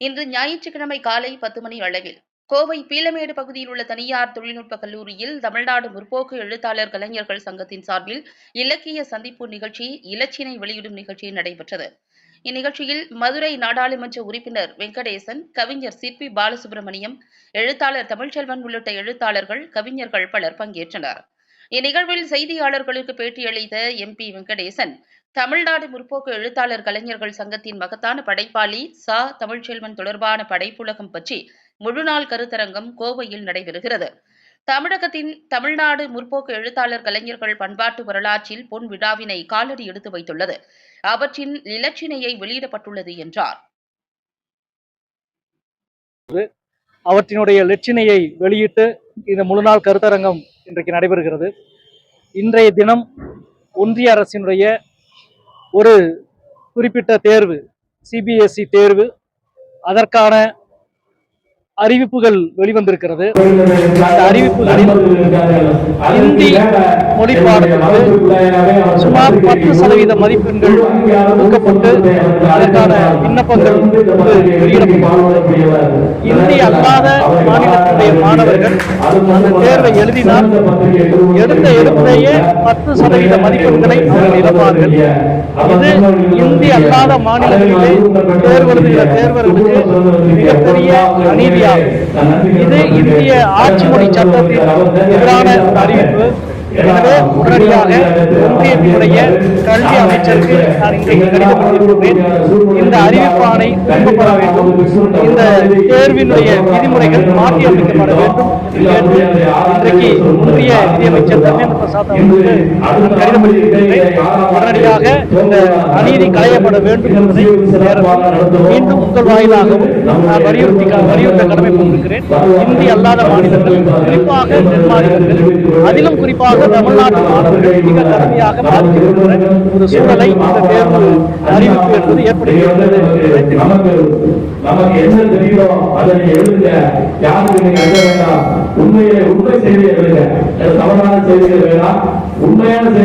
இன்று ஞாயிற்றுக்கிழமை காலை பத்து மணி அளவில் கோவை பீலமேடு பகுதியில் உள்ள தனியார் தொழில்நுட்ப கல்லூரியில் தமிழ்நாடு முற்போக்கு எழுத்தாளர் கலைஞர்கள் சங்கத்தின் சார்பில் இலக்கிய சந்திப்பு நிகழ்ச்சி இலச்சினை வெளியிடும் நிகழ்ச்சி நடைபெற்றது. இந்நிகழ்ச்சியில் மதுரை நாடாளுமன்ற உறுப்பினர் வெங்கடேசன் கவிஞர் சிற்பி பாலசுப்ரமணியம் எழுத்தாளர் தமிழ்ச்செல்வன் உள்ளிட்ட எழுத்தாளர்கள் கவிஞர்கள் பலர் பங்கேற்றனர். இந்நிகழ்வில் செய்தியாளர்களுக்கு பேட்டியளித்த எம்பி வெங்கடேசன் தமிழ்நாடு முற்போக்கு எழுத்தாளர் கலைஞர்கள் சங்கத்தின் மகத்தான படைப்பாளி சா. தமிழ்ச்செல்வன் தொடர்பான படைப்புலகம் பற்றி முழுநாள் கருத்தரங்கம் கோவையில் நடைபெறுகிறது. தமிழகத்தின் தமிழ்நாடு முற்போக்கு எழுத்தாளர் கலைஞர்கள் பண்பாட்டு வரலாற்றில் பொன் விழாவினை காலடி எடுத்து வைத்துள்ளது. அவற்றின் இலச்சினையை வெளியிடப்பட்டுள்ளது என்றார். அவற்றினுடைய லட்சினையை வெளியிட்டு இந்த முழுநாள் கருத்தரங்கம் இன்றைக்கு நடைபெறுகிறது. இன்றைய தினம் ஒன்றிய அரசினுடைய ஒரு குறிப்பிட்ட தேர்வு சிபிஎஸ்இ தேர்வு அதற்கான அறிவிப்புகள் வெளிவந்திருக்கிறது. அந்த அறிவிப்புகளில் இந்தி மொழி பாடத்திற்கு சுமார் பத்து சதவீத மதிப்பெண்கள் கொடுக்கப்பட்டு அதற்கான விண்ணப்பங்கள் வெளியிடப்பட்டுள்ளது இந்தி அல்லாத மாநிலத்தினுடைய மாணவர்கள் அந்த தேர்வை எழுதினால் எடுத்த எடுப்பிலேயே பத்து சதவீத மதிப்பெண்களை அவர்கள் இழப்பார்கள். இது இந்தி அல்லாத மாநிலங்களிலே தேர்வு தேர்வர்களுக்கு மிகப்பெரிய அநீதியாகும். இது இந்திய ஆட்சி மொழி சட்டத்தின் எதிரான அறிவிப்பு. எனவே உடனடியாக ஒன்றியத்தினுடைய கல்வி அமைச்சருக்கு நான் இன்றைக்கு கடிதம் எழுதியிருக்கிறேன் இந்த அறிவிப்பாணை திரும்பப்பட வேண்டும். இந்த தேர்வினுடைய விதிமுறைகள் மாற்றி அமைக்கப்பட வேண்டும். என்று இன்றைக்கு ஒன்றிய நிதியமைச்சர் தர்மேந்திர பிரசாத் அவர்களுக்கு கடிதம் எழுதியிருக்கிறேன் உடனடியாக இந்த அநீதி களையப்பட வேண்டும் என்பதை மீண்டும் உங்கள் வாயிலாகவும் நான் வலியுறுத்தி வலியுறுத்த கடமை கொண்டிருக்கிறேன் இந்தி அல்லாத மாநிலங்கள் குறிப்பாக தென் மாநிலங்கள் அதிலும் குறிப்பாக தமிழ்நாட்டு மாணவர்கள் மிக கடுமையாக பாதிக்கப்படுகிற ஒரு சூழலை இந்த தேர்வு அறிவிப்பு என்பது ஏற்படுகிறது நமக்கு நமக்கு என்ன தெரியுதோ அதை எழுதுங்க. யாருக்கு நீங்க எழுத வேண்டாம். உண்மையை உண்மை செய்தியை எழுதுங்க. தவறான செய்திகள் வேண்டாம் உண்மையான செய்தி